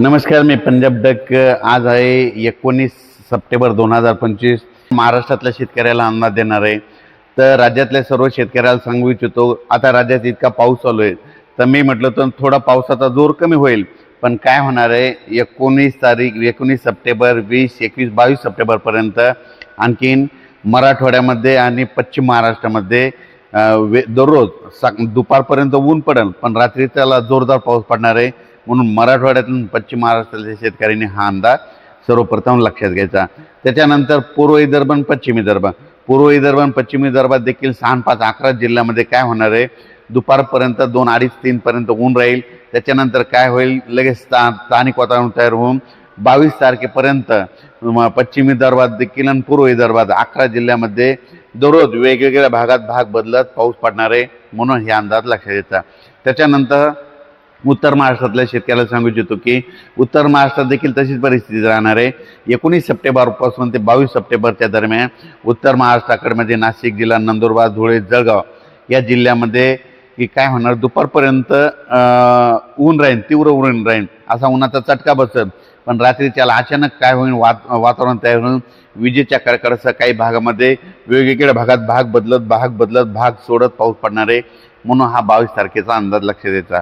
नमस्कार मी पंजाब डक आज आहे एकोणीस सप्टेंबर दोन हजार पंचवीस. महाराष्ट्रातल्या शेतकऱ्याला अंदाज देणार आहे. तर राज्यातल्या सर्व शेतकऱ्याला सांगू इच्छितो आता राज्यात इतका पाऊस चालू आहे. तर मी म्हटलं तर थोडा पावसाचा जोर कमी होईल. पण काय होणार आहे? एकोणीस तारीख एकोणीस सप्टेंबर वीस एकवीस बावीस सप्टेंबरपर्यंत आणखीन मराठवाड्यामध्ये आणि पश्चिम महाराष्ट्रामध्ये वे दररोज सा दुपारपर्यंत ऊन पडेल. पण रात्री त्याला जोरदार पाऊस पडणार आहे. म्हणून मराठवाड्यातून पश्चिम महाराष्ट्रातल्या शेतकऱ्यांनी हा अंदाज सर्वप्रथम लक्षात घ्यायचा. त्याच्यानंतर पूर्व विदर्भ आणि पश्चिम विदर्भ पूर्व विदर्भ आणि पश्चिम विदर्भात देखील सहा पाच अकरा जिल्ह्यामध्ये काय होणार आहे? दुपारपर्यंत दोन अडीच तीनपर्यंत ऊन राहील. त्याच्यानंतर काय होईल? लगेच स्था स्थानिक वातावरण तयार होऊन बावीस तारखेपर्यंत पश्चिम विदर्भात देखील आणि पूर्व विदर्भात अकरा जिल्ह्यामध्ये दररोज वेगवेगळ्या भागात भाग बदलत पाऊस पडणार आहे म्हणून हे अंदाज लक्षात घ्यायचा. त्याच्यानंतर उत्तर महाराष्ट्रातल्या शेतकऱ्याला सांगू इच्छितो की उत्तर महाराष्ट्रात देखील तशीच परिस्थिती राहणार आहे. एकोणीस सप्टेंबरपासून ते बावीस सप्टेंबरच्या दरम्यान उत्तर महाराष्ट्राकडे म्हणजे नाशिक जिल्हा नंदुरबार धुळे जळगाव या जिल्ह्यामध्ये की काय होणार? दुपारपर्यंत ऊन राहील तीव्र ऊन राहील असा उन्हाचा चटका बसत पण रात्री त्याला अचानक काय होईल? वात वातावरण तयार होऊन विजेच्या कडकडासह काही भागामध्ये वेगवेगळ्या भागात भाग बदलत भाग बदलत भाग सोडत पाऊस पडणार आहे. म्हणून हा बावीस तारखेचा अंदाज लक्ष द्यायचा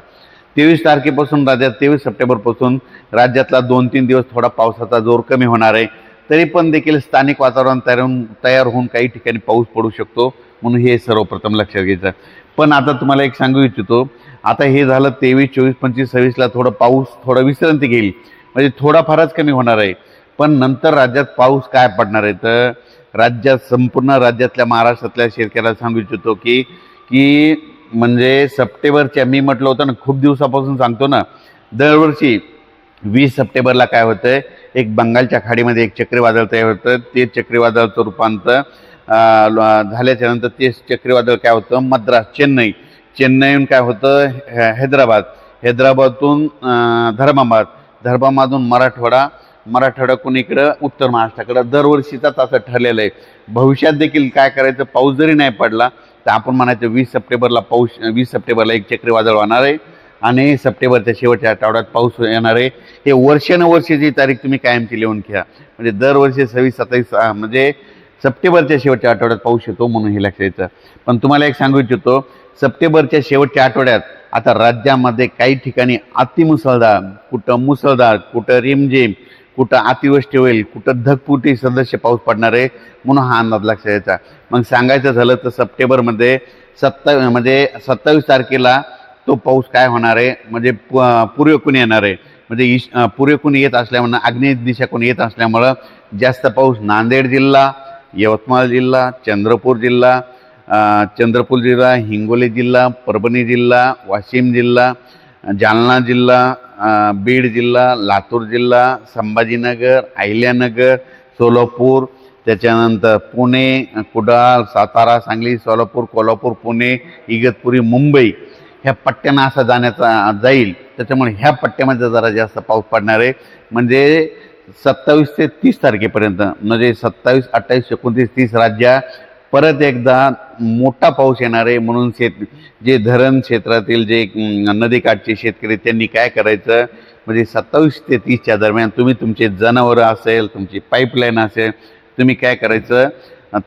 तेवीस तारखेपासून राज्यात तेवीस सप्टेंबरपासून राज्यातला दोन तीन दिवस थोडा पावसाचा जोर कमी होणार आहे. तरी पण देखील स्थानिक वातावरण तयार होऊन तयार होऊन काही ठिकाणी पाऊस पडू शकतो म्हणून हे सर्वप्रथम लक्षात घ्यायचं पण आता तुम्हाला एक सांगू इच्छितो आता हे झालं तेवीस चोवीस पंचवीस सव्वीसला थोडं पाऊस थोडं विश्रांती घेईल. म्हणजे थोडाफारच कमी होणार आहे. पण नंतर राज्यात पाऊस काय पडणार आहे? तर राज्यात संपूर्ण राज्यातल्या महाराष्ट्रातल्या शेतकऱ्याला सांगू इच्छितो की की म्हणजे सप्टेंबरच्या मी म्हटलं होतं ना खूप दिवसापासून सांगतो ना दरवर्षी वीस सप्टेंबरला काय होतं एक बंगालच्या खाडीमध्ये एक चक्रीवादळ तयार होतं ते चक्रीवादळाचं रूपांतर ल- झाल्याच्यानंतर ते चक्रीवादळ काय होतं मद्रास चेन्नई. चेन्नईहून काय होतं हैदराबाद. हैदराबादतून धर्माबाद. धर्माबादून मराठवाडा. मराठवाड्याकडून इकडं? उत्तर महाराष्ट्राकडं. दरवर्षीचाच असं ठरलेलं आहे. भविष्यात देखील काय करायचं पाऊस जरी नाही पडला तर आपण म्हणायचं वीस सप्टेंबरला पाऊस वीस सप्टेंबरला एक चक्रीवादळ होणार आहे आणि सप्टेंबरच्या शेवटच्या आठवड्यात पाऊस येणार आहे. हे वर्षानुवर्षीची तारीख तुम्ही कायमची लिहून घ्या. म्हणजे दरवर्षी सव्वीस सत्तावीस म्हणजे सप्टेंबरच्या शेवटच्या आठवड्यात पाऊस येतो म्हणून हे लक्षात यायचं पण तुम्हाला एक सांगू इच्छितो सप्टेंबरच्या शेवटच्या आठवड्यात आता राज्यामध्ये काही ठिकाणी अतिमुसळधार कुठं मुसळधार कुठं रिमझिम कुठं अतिवृष्टी होईल कुठं धगपुटी सदस्य पाऊस पडणार आहे म्हणून हा अंदाज लक्षात यायचा मग सांगायचं झालं तर सप्टेंबरमध्ये सत्ता म्हणजे सत्तावीस तारखेला तो पाऊस काय होणार आहे? म्हणजे प- येणार आहे. म्हणजे ईश अं, येत असल्यामुळं आग्नेय दिशाकून येत असल्यामुळं जास्त पाऊस नांदेड जिल्हा यवतमाळ जिल्हा चंद्रपूर जिल्हा चंद्रपूर जिल्हा हिंगोली जिल्हा परभणी जिल्हा वाशिम जिल्हा जालना जिल्हा बीड जिल्हा लातूर जिल्हा संभाजीनगर अहिल्यानगर सोलापूर त्याच्यानंतर पुणे कुडाळ सातारा सांगली सोलापूर कोल्हापूर पुणे इगतपुरी मुंबई ह्या पट्ट्यांना असा जाण्याचा जाईल. त्याच्यामुळे ह्या पट्ट्यामध्ये जरा जास्त पाऊस पडणार आहे. म्हणजे सत्तावीस ते तीस तारखेपर्यंत म्हणजे सत्तावीस अठ्ठावीस एकोणतीस तीस राज्या परत एकदा मोठा पाऊस येणार आहे म्हणून शेत जे धरण क्षेत्रातील जे नदीकाठचे शेतकरी त्यांनी काय करायचं? म्हणजे सत्तावीस ते तीसच्या दरम्यान तुम्ही तुमचे जनावरं असेल तुमची पाईपलाईन असेल तुम्ही काय करायचं?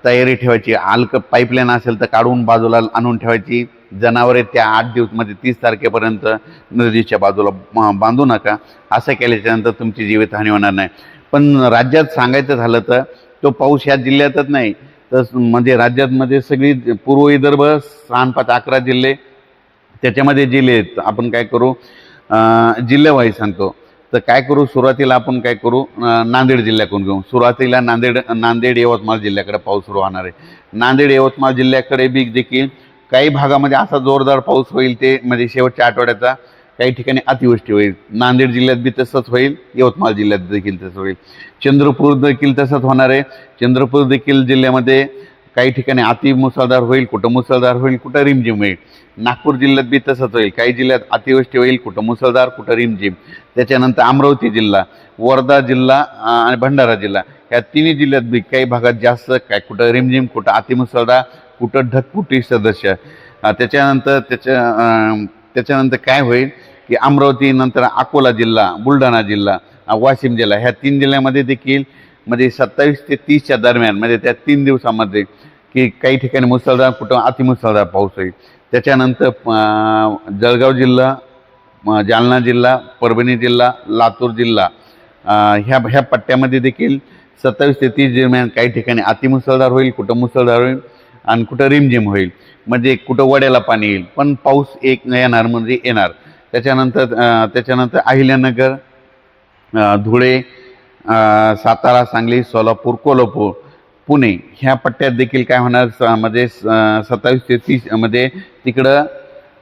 तयारी ठेवायची. आलक पाईपलाईन असेल तर काढून बाजूला आणून ठेवायची. जनावरे त्या आठ दिवस म्हणजे तीस तारखेपर्यंत नदीच्या बाजूला बांधू नका. असं केल्याच्यानंतर तुमची जीवितहानी होणार नाही. पण राज्यात सांगायचं झालं तर तो पाऊस ह्या जिल्ह्यातच नाही. तर म्हणजे राज्यातमध्ये सगळी पूर्व विदर्भ सहा पाच अकरा जिल्हे त्याच्यामध्ये जिल्हे आहेत. आपण काय करू? जिल्ह्यावाही सांगतो. तर काय करू? सुरुवातीला आपण काय करू? नांदेड जिल्ह्याकडून घेऊ. सुरुवातीला नांदेड नांदेड यवतमाळ जिल्ह्याकडे पाऊस सुरू होणार आहे. नांदेड यवतमाळ जिल्ह्याकडे बी देखील काही भागामध्ये असा जोरदार पाऊस होईल ते म्हणजे शेवटच्या आठवड्याचा. काही ठिकाणी अतिवृष्टी होईल. नांदेड जिल्ह्यात बी तसंच होईल. यवतमाळ जिल्ह्यात देखील तसं होईल. चंद्रपूर देखील तसंच होणार आहे. चंद्रपूर देखील जिल्ह्यामध्ये काही ठिकाणी अति मुसळधार होईल कुठं मुसळधार होईल कुठं रिमझिम होईल. नागपूर जिल्ह्यात बी तसंच होईल. काही जिल्ह्यात अतिवृष्टी होईल कुठं मुसळधार कुठं रिमझिम. त्याच्यानंतर अमरावती जिल्हा वर्धा जिल्हा आणि भंडारा जिल्हा. ह्या तिन्ही जिल्ह्यात बी काही भागात जास्त काय कुठं रिमझिम कुठं अतिमुसळधार कुठं ढकपुटी सदस्य. त्याच्यानंतर त्याच्या त्याच्यानंतर काय होईल की अमरावती नंतर अकोला जिल्हा बुलढाणा जिल्हा वाशिम जिल्हा ह्या तीन जिल्ह्यामध्ये देखील म्हणजे सत्तावीस ते तीसच्या दरम्यान म्हणजे त्या तीन दिवसामध्ये की काही ठिकाणी मुसळधार कुठं अतिमुसळधार पाऊस होईल. त्याच्यानंतर जळगाव जिल्हा जालना जिल्हा परभणी जिल्हा लातूर जिल्हा ह्या ह्या पट्ट्यामध्ये देखील सत्तावीस ते तीस दरम्यान काही ठिकाणी अतिमुसळधार होईल कुठं मुसळधार होईल. आणि कुठं रिमझिम होईल. म्हणजे कुठं वड्याला पाणी येईल. पण पाऊस एक येणार म्हणजे येणार. त्याच्यानंतर त्याच्यानंतर अहिल्यानगर धुळे सातारा सांगली सोलापूर कोल्हापूर पुणे ह्या पट्ट्यात देखील काय होणार? स- म्हणजे सत्तावीस ते तीस म्हणजे तिकडं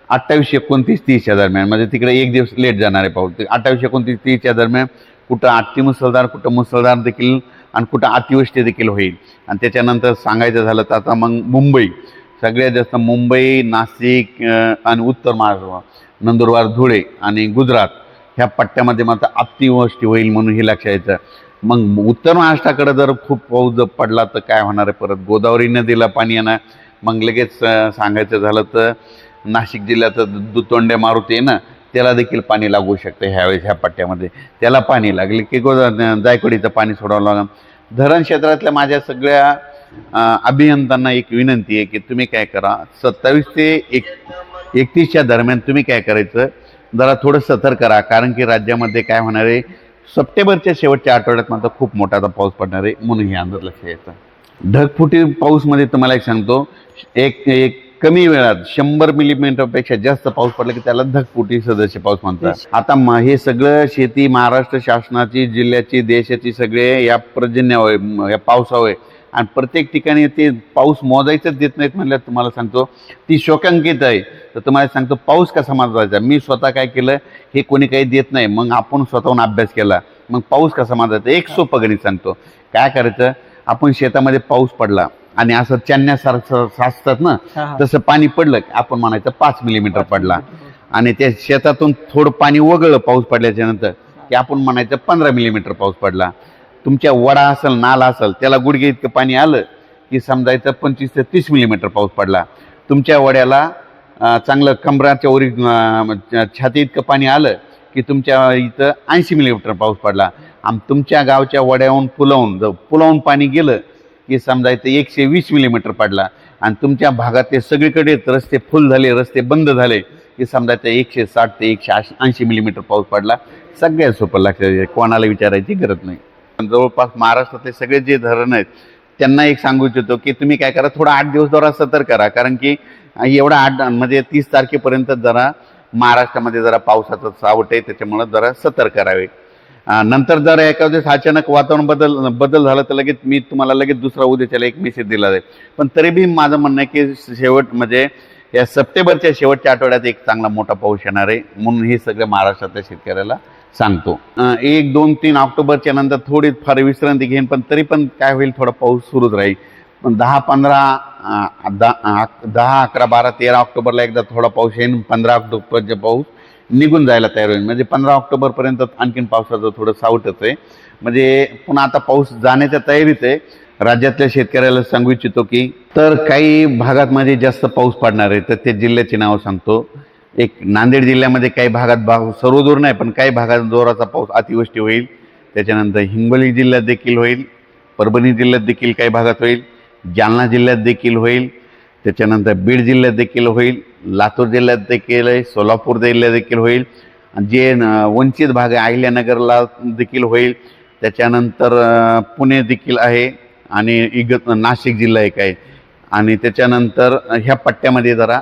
अठ्ठावीस एकोणतीस तीसच्या दरम्यान म्हणजे तिकडे एक दिवस लेट जाणार आहे पाऊस. ते अठ्ठावीस एकोणतीस तीसच्या दरम्यान कुठं आठती मुसळधार कुठं मुसळधार देखील आणि कुठं अतिवृष्टी देखील होईल. आणि त्याच्यानंतर सांगायचं झालं तर आता मग मुंबई. सगळ्यात जास्त मुंबई नाशिक आणि उत्तर महाराष्ट्र नंदुरबार धुळे आणि गुजरात ह्या पट्ट्यामध्ये मात्र अतिवृष्टी होईल म्हणून हे लक्षात यायचं. मग उत्तर महाराष्ट्राकडे जर खूप पाऊस जर पडला तर काय होणार आहे परत? गोदावरी नदीला पाणी येणार. मग लगेच सांगायचं झालं तर नाशिक जिल्ह्यात दुतोंड्या मारुती आहे ना त्याला देखील पाणी लागू शकतं ह्यावेळेस ह्या पट्ट्यामध्ये. त्याला पाणी लागले. की गो जायकवाडीचं पाणी सोडावं लागलं. धरण क्षेत्रातल्या माझ्या सगळ्या अभियंत्यांना एक विनंती आहे की तुम्ही काय करा. सत्तावीस ते एक एकतीसच्या दरम्यान तुम्ही काय करायचं? जरा थोडं सतर्क करा कारण की राज्यामध्ये काय होणार आहे? सप्टेंबरच्या शेवटच्या आठवड्यात मात्र खूप मोठा आता पाऊस पडणार आहे. म्हणून हे अंदाज लक्ष यायचं ढगफुटी पाऊसमध्ये तुम्हाला एक सांगतो. एक एक कमी वेळात शंभर मिलीमीटरपेक्षा जास्त पाऊस पडला की त्याला ढगफुटी सदस्य पाऊस म्हणतात. आता म- हे सगळं शेती महाराष्ट्र शासनाची जिल्ह्याची देशाची सगळे या पर्जन्यावर या पावसावर. आणि प्रत्येक ठिकाणी ते पाऊस मोजायचंच देत नाहीत म्हणल्यावर तुम्हाला सांगतो ती शोकांकित आहे. तर तुम्हाला सांगतो पाऊस कसा मोजायचा मी स्वतः काय केलं हे कोणी काही देत नाही. मग आपण स्वतःहून अभ्यास केला. मग पाऊस कसा मोजायचा एक सोपं गणित सांगतो. काय करायचं? आपण शेतामध्ये पाऊस पडला. आणि असं चन्यासारखं साचतात ना. तसं पाणी पडलं की आपण म्हणायचं पाच मिलीमीटर पडला. आणि त्या शेतातून थोडं पाणी वगळलं पाऊस पडल्याच्या नंतर की आपण म्हणायचं पंधरा मिलीमीटर पाऊस पडला. तुमच्या वडा असेल नाला असेल त्याला गुडघे इतकं पाणी आलं की समजायचं पंचवीस ते तीस मिलीमीटर पाऊस पडला. तुमच्या वड्याला चांगलं कमराच्या वरी छाती इतकं पाणी आलं की तुमच्या इथं ऐंशी मिलीमीटर पाऊस पडला. आणि तुमच्या गावच्या वड्याहून पुलावून पुलावून पाणी गेलं की समजा इथं एकशे वीस मिलीमीटर पडला आणि तुमच्या भागात ते सगळीकडे रस्ते फुल झाले रस्ते बंद झाले की समजायचं एकशे साठ ते एकशे ऐंशी मिलीमीटर पाऊस पडला. सगळ्यात सोपं लक्षात कोणाला विचारायची गरज नाही. जवळपास महाराष्ट्रातले सगळे जे धरण आहेत त्यांना एक सांगू इच्छितो की तुम्ही काय करा थोडा आठ दिवस जरा सतर्क करा कारण की एवढा आठ म्हणजे तीस तारखेपर्यंत जरा महाराष्ट्रामध्ये जरा पावसाचं सावट आहे त्याच्यामुळं जरा सतर्क करावे नंतर जर एका दिवस अचानक वातावरण बदल बदल झालं तर लगेच मी तुम्हाला लगेच दुसरा उद्याच्याला एक मेसेज दिला जाईल. पण तरी बी माझं म्हणणं आहे की शेवट म्हणजे या सप्टेंबरच्या शेवटच्या आठवड्यात एक चांगला मोठा पाऊस येणार आहे म्हणून हे सगळं महाराष्ट्रातल्या शेतकऱ्याला सांगतो. एक दोन तीन ऑक्टोबरच्या नंतर थोडी फार विश्रांती घेईन पण तरी पण काय होईल थोडा पाऊस सुरूच राहील. पण दहा पंधरा दहा दहा अकरा बारा तेरा ऑक्टोबरला एकदा थोडा पाऊस येईन पंधरा ऑक्टोबरचा पाऊस. निघून जायला तयार होईल. म्हणजे पंधरा ऑक्टोबरपर्यंत आणखीन पावसाचं थोडं सावटच आहे. म्हणजे पुन्हा आता पाऊस जाण्याच्या तयारीत आहे. राज्यातल्या शेतकऱ्याला सांगू इच्छितो की तर काही भागात म्हणजे जास्त पाऊस पडणार आहे तर ते जिल्ह्याची नावं सांगतो. एक नांदेड जिल्ह्यामध्ये काही भागात भाग सर्वदूर नाही पण काही भागात जोराचा पाऊस अतिवृष्टी होईल. त्याच्यानंतर हिंगोली जिल्ह्यात देखील होईल. परभणी जिल्ह्यात देखील काही भागात होईल. जालना जिल्ह्यात देखील होईल. त्याच्यानंतर बीड जिल्ह्यात देखील होईल लातूर जिल्ह्यात देखील आहे सोलापूर जिल्ह्यात देखील होईल. जे न- वंचित भाग आहे अहिल्यानगरला देखील होईल. त्याच्यानंतर पुणे देखील आहे आणि इगत नाशिक जिल्हा एक आहे. आणि त्याच्यानंतर ह्या पट्ट्यामध्ये जरा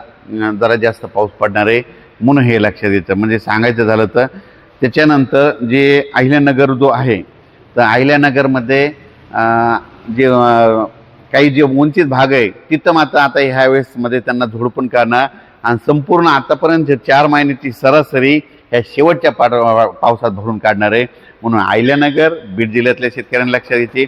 जरा जास्त पाऊस पडणार आहे म्हणून हे लक्षात येतं. म्हणजे सांगायचं झालं तर त्याच्यानंतर जे अहिल्यानगर जो आहे तर अहिल्यानगरमध्ये जे काही जे वंचित भाग आहे तिथं मात्र आता ह्या वेळेसमध्ये त्यांना झोडपून काढणं आणि संपूर्ण आतापर्यंत चार महिन्याची सरासरी ह्या शेवटच्या पाट पावसात भरून काढणार आहे. म्हणून आयल्यानगर बीड जिल्ह्यातल्या शेतकऱ्यांना लक्षात येते.